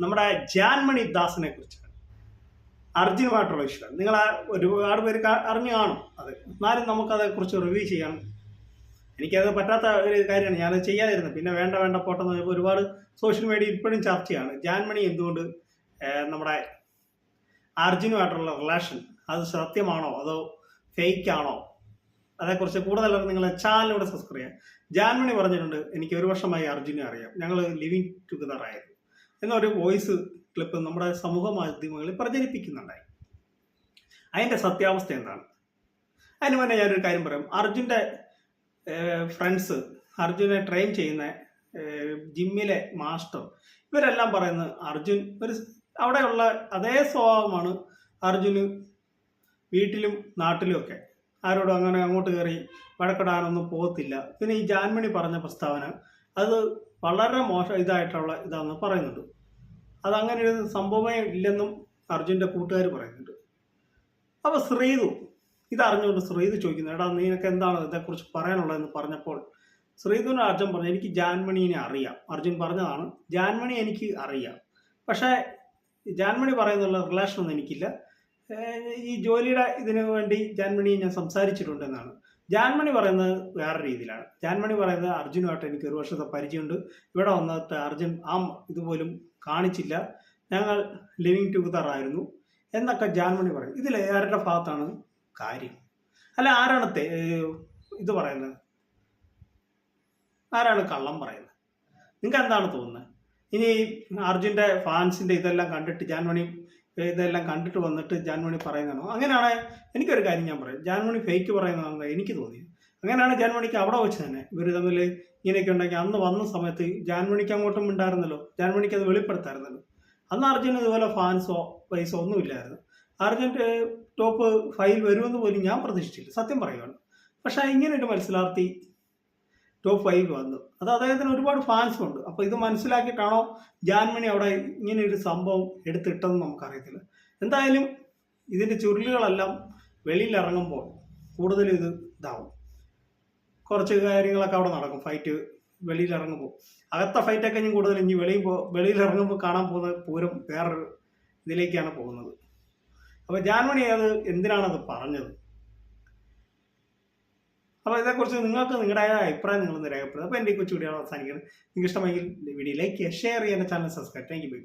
നമ്മുടെ ജാൻമണി ദാസിനെ കുറിച്ചാണ്. അർജുനുമായിട്ടുള്ള ഇഷ്ടം നിങ്ങൾ ഒരുപാട് പേര് അറിഞ്ഞു കാണും അത്. എന്നാലും നമുക്കത് കുറിച്ച് റിവ്യൂ ചെയ്യാം എനിക്കത് പറ്റാത്ത ഒരു കാര്യമാണ്. ഞാനത് ചെയ്യാതിരുന്നത്. പിന്നെ വേണ്ട വേണ്ട പോട്ടെന്ന് പറയുമ്പോൾ ഒരുപാട് സോഷ്യൽ മീഡിയ ഇപ്പോഴും ചർച്ചയാണ്. ജാൻമണി എന്തുകൊണ്ട് നമ്മുടെ അർജുനുമായിട്ടുള്ള റിലേഷൻ അത് സത്യമാണോ? അതോ ഫേക്ക് ആണോ? അതേക്കുറിച്ച് കൂടുതൽ നിങ്ങൾ ചാനലിലൂടെ സബ്സ്ക്രൈബ് ചെയ്യാം. ജാൻമണി പറഞ്ഞിട്ടുണ്ട് എനിക്ക് ഒരു വർഷമായി അർജുനെ അറിയാം. ഞങ്ങൾ ലിവിങ് ടുഗദർ ആയിരുന്നു. എന്നൊരു വോയിസ് ക്ലിപ്പ് നമ്മുടെ സമൂഹ മാധ്യമങ്ങളിൽ പ്രചരിപ്പിക്കുന്നുണ്ടായി. അതിന്റെ സത്യാവസ്ഥ എന്താണ്? അതിന് മുന്നേ ഞാനൊരു കാര്യം പറയാം. അർജുന്റെ ഫ്രണ്ട്സ് അർജുനെ ട്രെയിൻ ചെയ്യുന്ന ജിമ്മിലെ മാസ്റ്റർ ഇവരെല്ലാം പറയുന്നത് അർജുൻ ഒരു അവിടെയുള്ള അതേ സ്വഭാവമാണ് അർജുന് വീട്ടിലും നാട്ടിലും ഒക്കെ. ആരോടും അങ്ങനെ അങ്ങോട്ട് കയറി വഴക്കിടാനൊന്നും പോകത്തില്ല. പിന്നെ ഈ ജാൻമണി പറഞ്ഞ പ്രസ്താവന അത് വളരെ മോശം ഇതായിട്ടുള്ള ഇതാണെന്ന് പറയുന്നുണ്ട്. അതങ്ങനെ ഒരു സംഭവമേ ഇല്ലെന്നും അർജുന്റെ കൂട്ടുകാർ പറയുന്നുണ്ട്. അപ്പോൾ ശ്രീതു ഇതറിഞ്ഞുകൊണ്ട് ശ്രീതു ചോദിക്കുന്നു എടാ നിനക്ക് എന്താണ് ഇതേക്കുറിച്ച് പറയാനുള്ളതെന്ന് പറഞ്ഞപ്പോൾ ശ്രീതുവിന് അർജുൻ പറഞ്ഞു എനിക്ക് ജാൻമണീനെ അറിയാം. അർജുൻ പറഞ്ഞതാണ് ജാൻമണി എനിക്ക് അറിയാം. പക്ഷേ ജാൻമണി പറയുന്നുള്ള റിലേഷനൊന്നും എനിക്കില്ല. ഈ ജോലിയുടെ ഇതിനു വേണ്ടി ജാൻമണിയെ ഞാൻ സംസാരിച്ചിട്ടുണ്ടെന്നാണ്. ജാൻമണി പറയുന്നത് വേറെ രീതിയിലാണ്. ജാൻമണി പറയുന്നത് അർജുനുമായിട്ട് എനിക്ക് ഒരു വർഷത്തെ പരിചയമുണ്ട്. ഇവിടെ വന്നിട്ട് അർജുൻ ആ ഇതുപോലും കാണിച്ചില്ല. ഞങ്ങൾ ലിവിങ് ടുഗദർ ആയിരുന്നു എന്നൊക്കെ ജാൻമണി പറയും. ഇതിൽ ആരുടെ ഭാഗത്താണ് കാര്യം? അല്ല ആരാണ് ഇത് പറയുന്നത്? ആരാണ് കള്ളം പറയുന്നത്? നിങ്ങൾക്ക് എന്താണ് തോന്നുന്നത്? ഇനി അർജുന്റെ ഫാൻസിന്റെ ഇതെല്ലാം കണ്ടിട്ട് ജാൻമണി ഇതെല്ലാം കണ്ടിട്ട് വന്നിട്ട് ജാൻമണി പറയുന്നതാണോ? അങ്ങനെയാണ് എനിക്കൊരു കാര്യം ഞാൻ പറയാം. ജാൻമണി ഫേക്ക് പറയുന്നതാണെന്ന് എനിക്ക് തോന്നി അങ്ങനെയാണ് ജാൻമണിക്ക് അവിടെ വെച്ച് തന്നെ ഇവർ തമ്മിൽ ഇങ്ങനെയൊക്കെ ഉണ്ടെങ്കിൽ അന്ന് വന്ന സമയത്ത് ജാൻമണിക്ക് അങ്ങോട്ടും ഉണ്ടായിരുന്നല്ലോ. ജാൻമണിക്ക് അത് വെളിപ്പെടുത്തായിരുന്നല്ലോ. അന്ന് അർജുൻ ഇതുപോലെ ഫാൻസോ പൈസോ ഒന്നുമില്ലായിരുന്നു അർജുന്റെ ടോപ്പ് ഫൈൽ വരുമെന്ന് പോലും ഞാൻ പ്രതീക്ഷിച്ചില്ല. സത്യം പറയുകയാണ് പക്ഷേ ഇങ്ങനെ ഒരു മത്സരാർത്ഥി ടോപ്പ് ഫൈവ് വന്നു. അത് അദ്ദേഹത്തിന് ഒരുപാട് ഫാൻസും ഉണ്ട്. അപ്പോൾ ഇത് മനസ്സിലാക്കിയിട്ടാണോ ജാൻമണി അവിടെ ഇങ്ങനെ ഒരു സംഭവം എടുത്തിട്ടെന്ന് നമുക്കറിയത്തില്ല. എന്തായാലും ഇതിന്റെ ചുരുളുകളെല്ലാം വെളിയിൽ ഇറങ്ങുമ്പോൾ കൂടുതൽ ഇത് ഇതാവും. കുറച്ച് കാര്യങ്ങളൊക്കെ അവിടെ നടക്കും. ഫൈറ്റ് വെളിയിൽ ഇറങ്ങുമ്പോൾ അകത്ത ഫൈറ്റൊക്കെ ഇനി കൂടുതൽ ഇനി വെളിയിൽ പോ വെളിയിൽ ഇറങ്ങുമ്പോൾ കാണാൻ പോകുന്ന പൂരം വേറൊരു ഇതിലേക്കാണ് പോകുന്നത്. അപ്പോൾ ജാൻമണി അത് എന്തിനാണത് പറഞ്ഞത്? അപ്പോൾ ഇതേക്കുറിച്ച് നിങ്ങൾക്ക് നിങ്ങളുടെ അഭിപ്രായം നിങ്ങൾ രേഖപ്പെടുത്തുക. അപ്പോൾ എന്റെ കൊച്ചു അവസാനിക്കുന്നത് നിങ്ങൾക്ക് ഇഷ്ടമെങ്കിൽ വീഡിയോ ലൈക്ക് ചെയ്യുക ഷെയർ ചെയ്യുക channel subscribe thank you bye